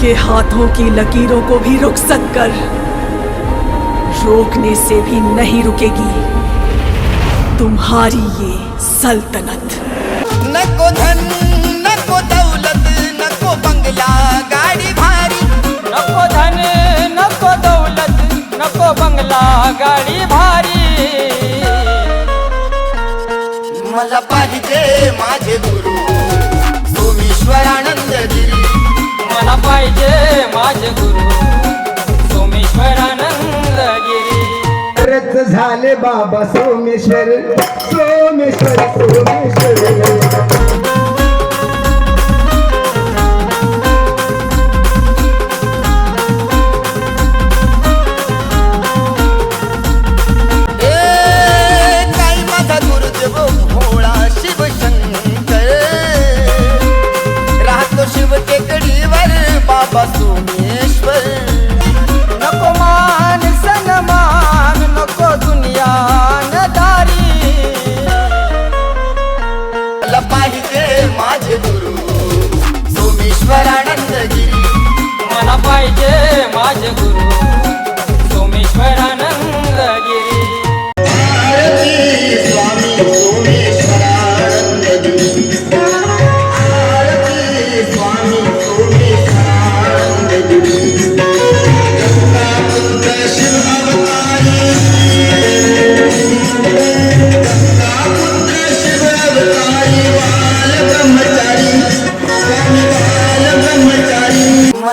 के हाथों की लकीरों को भी रुखसत कर। रोकने से भी नहीं रुकेगी। तुम्हारी ये सल्तनत। न को धन नको दौलत नको बंगला गाडी भारी। नको धन नको दौलत नको बंगला गाडी भारी। मला पाहिजे माझे गुरु माझे गुरु सोमेश्वरानंद गिरी रथ झाले बाबा सोमेश्वर सोमेश्वर सोमेश्वर. शिव टेकडीवर बाबा सोमेश्वर. I just.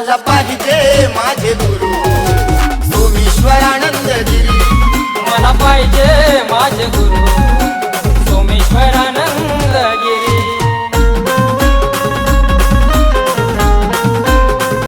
मला पाहिजे माझे गुरु. सोमेश्वरानंद गिरी. मला पाहिजे माझे